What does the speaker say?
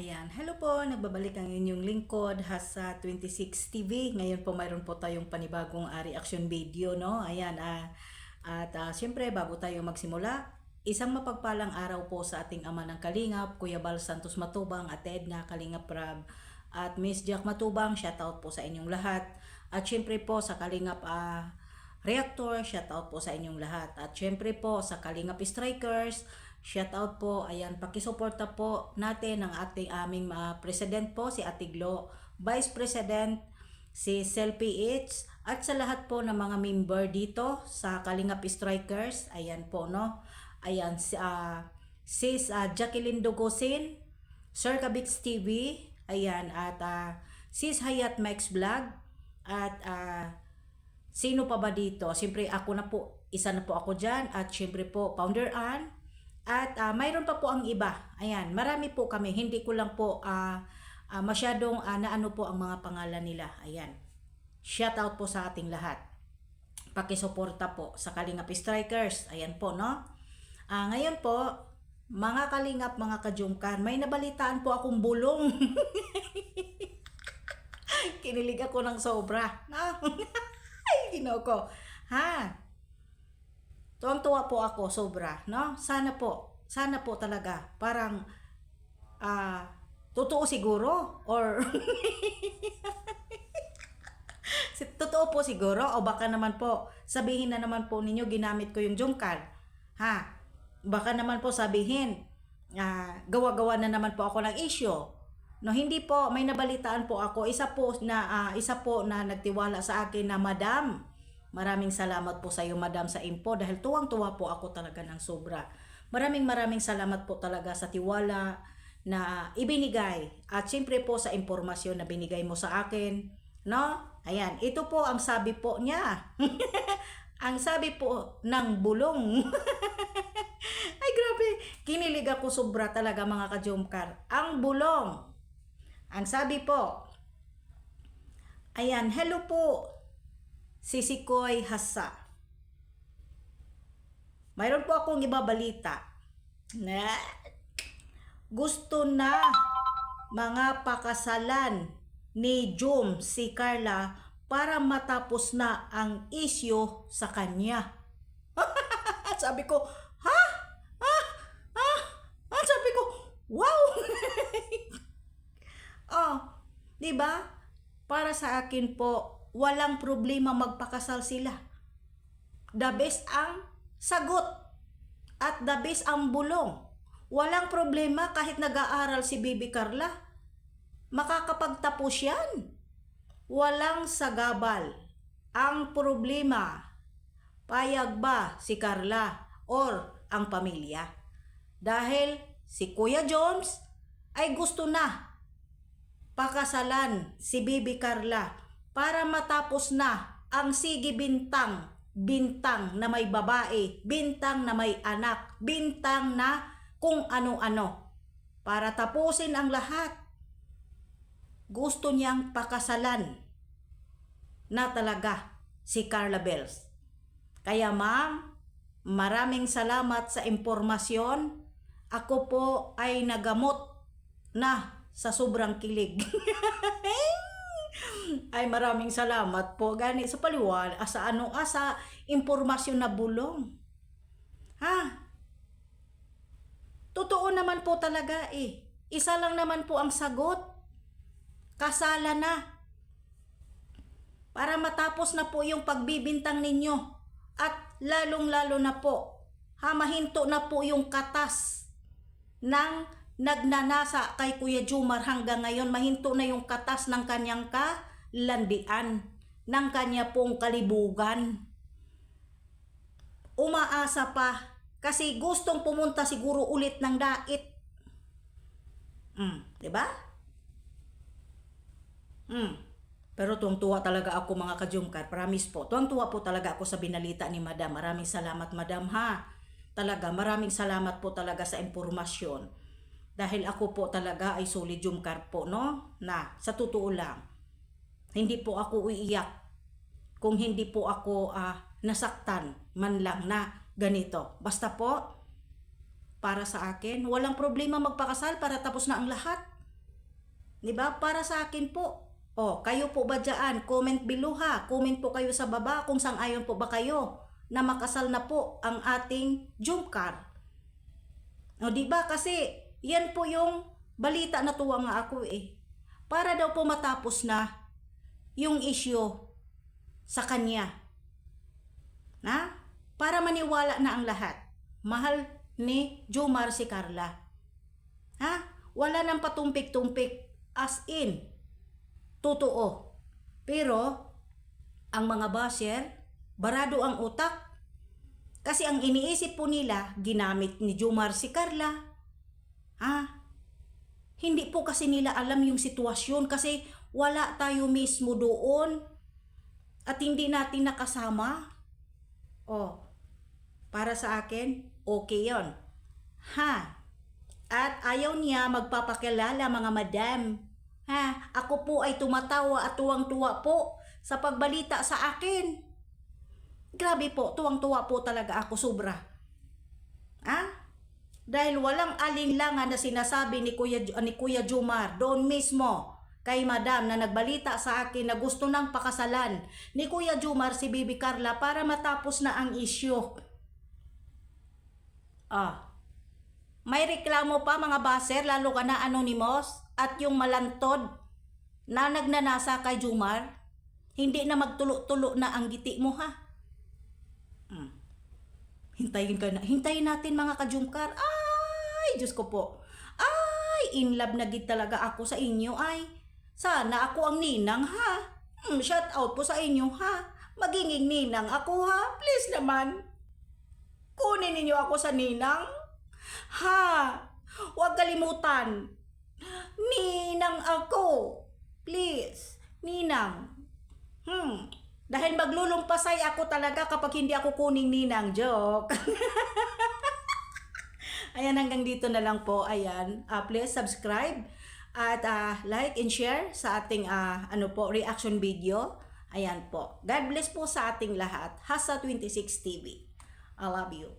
Ayan, hello po, nagbabalik ang inyong lingkod Hasa 26 TV. Ngayon po mayroon po tayong panibagong uh, reaction video, no? Ayan, ah, at ah, siyempre bago tayo magsimula, isang mapagpalang araw po sa ating ama ng Kalingap, Kuya Bal Santos Matubang, at Edna Kalingap Rab, at Miss Jack Matubang, shoutout po sa inyong lahat. At siyempre po sa Kalingap ah, Reactor, shoutout po sa inyong lahat. At syempre po sa Kalingap Strikers, shoutout po. Ayan, pakisuporta po natin ang ating aming mga president po, si Atiglo, Vice President, si Selfie It's, at sa lahat po ng mga member dito sa Kalingap Strikers. Ayan po, no? Ayan, si, ah, sis ah, Jacqueline Dugosin, Sir Kabix TV, ayan, at ah, sis Hayat Max Vlog, at ah, Sino pa ba dito? Siyempre ako na po, isa na po ako dyan at siyempre po Founder Ann at ah, mayroon pa po ang iba. Ayan, marami po kami. Hindi ko lang po ah, ah, masyadong ah, naano po ang mga pangalan nila. Ayan. Shout out po sa ating lahat. Pakisuporta po sa Kalingap Strikers. Ayan po, no? Ah, ngayon po, mga Kalingap, mga kajumkan, may nabalitaan po akong bulong. Kinilig ako ng sobra. No? Ay, ginoo ko. Ha? Tuwang-tuwa po ako, sobra, no? Sana po, sana po talaga, parang, ah, totoo siguro, or, Si- totoo po siguro, o baka naman po, sabihin na naman po ninyo, ginamit ko yung jungkal. Ha? Baka naman po sabihin, ah, gawa-gawa na naman po ako ng issue. No, hindi po, may nabalitaan po ako. Isa po na ah, isa po na nagtiwala sa akin na Madam. Maraming salamat po sa iyo Madam sa info dahil tuwang-tuwa po ako talaga ng sobra. Maraming maraming salamat po talaga sa tiwala na ibinigay at siyempre po sa impormasyon na binigay mo sa akin. No? Ayan, ito po ang sabi po niya. ang sabi po ng bulong. Ay grabe, kinilig ako sobra talaga mga kajumkar. Ang bulong. Ang sabi po, ayan, hello po, Sisikoy Hasa. Mayroon po akong ibabalita na gusto na mga pakasalan ni Jom si Carla para matapos na ang isyo sa kanya. sabi ko, ha? Ha? Ha? Ah, sabi ko, wow! oh, di ba? Para sa akin po, walang problema magpakasal sila. The best ang sagot at the best ang bulong. Walang problema kahit nag-aaral si Bibi Carla. Makakapagtapos yan. Walang sagabal. Ang problema, payag ba si Carla or ang pamilya? Dahil si Kuya Jones ay gusto na pakasalan si Bibi Carla para matapos na ang sige bintang, bintang na may babae, bintang na may anak, bintang na kung ano-ano. Para tapusin ang lahat, gusto niyang pakasalan na talaga si Carla Bells. Kaya ma'am, maraming salamat sa impormasyon. Ako po ay nagamot na sa sobrang kilig. ay maraming salamat po gani sa paliwan asa ano asa impormasyon na bulong. Ha? Totoo naman po talaga eh. Isa lang naman po ang sagot. Kasala na. Para matapos na po yung pagbibintang ninyo. At lalong-lalo na po, hamahinto na po yung katas ng nagnanasa kay Kuya Jumar hanggang ngayon. Mahinto na yung katas ng kanyang kalandian, ng kanya pong kalibugan. Umaasa pa kasi gustong pumunta siguro ulit ng dait. Mm, 'di ba? Mm. Pero tuwang-tuwa talaga ako mga kajungkar. Promise po. Tuwang-tuwa po talaga ako sa binalita ni Madam. Maraming salamat Madam ha. Talaga maraming salamat po talaga sa impormasyon. Dahil ako po talaga ay solid jumkar po no. Na sa totoo lang. Hindi po ako uiiyak kung hindi po ako ah, nasaktan man lang na ganito. Basta po para sa akin, walang problema magpakasal para tapos na ang lahat. 'Di ba? Para sa akin po. O, kayo po ba dyan? Comment below ha. Comment po kayo sa baba kung sang-ayon po ba kayo na makasal na po ang ating Jumcar. O, di ba? Kasi, yan po yung balita na tuwa nga ako eh. Para daw po matapos na yung issue sa kanya. Na? Para maniwala na ang lahat. Mahal ni Jomar si Carla. Ha? Wala nang patumpik-tumpik. As in. Totoo. Pero, ang mga basher, barado ang utak. Kasi ang iniisip po nila, ginamit ni Jomar si Carla. Ha? Hindi po kasi nila alam yung sitwasyon kasi wala tayo mismo doon. At hindi natin nakasama. Oh, para sa akin, okay yon. Ha? At ayaw niya magpapakilala mga madam. Ha? Ako po ay tumatawa at tuwang-tuwa po sa pagbalita sa akin. Grabe po, tuwang-tuwa po talaga ako sobra. Ha? Dahil walang alinlangan na sinasabi ni Kuya, ni Kuya Jumar doon mismo kay Madam na nagbalita sa akin na gusto nang pakasalan ni Kuya Jumar si Bibi Carla para matapos na ang issue. Ah, may reklamo pa mga baser lalo ka na anonymous at yung malantod na nagnanasa kay Jumar. Hindi na magtulo-tulo na ang giti mo ha. Hintayin ka na. Hintayin natin mga kajumkar. Ay, Diyos ko po. Ay, in love na gid talaga ako sa inyo ay. Sana ako ang ninang ha. Hmm, shout out po sa inyo ha. Maginging ninang ako ha. Please naman. Kunin ninyo ako sa ninang. Ha. Huwag kalimutan. Ninang ako. Please. Ninang. Hmm. Dahil maglulumpasay ako talaga kapag hindi ako kuning ninang. Joke. Ayan, hanggang dito na lang po. Ayan, uh, please subscribe at uh, like and share sa ating uh, ano po, reaction video. Ayan po. God bless po sa ating lahat. Hasa 26 TV. I love you.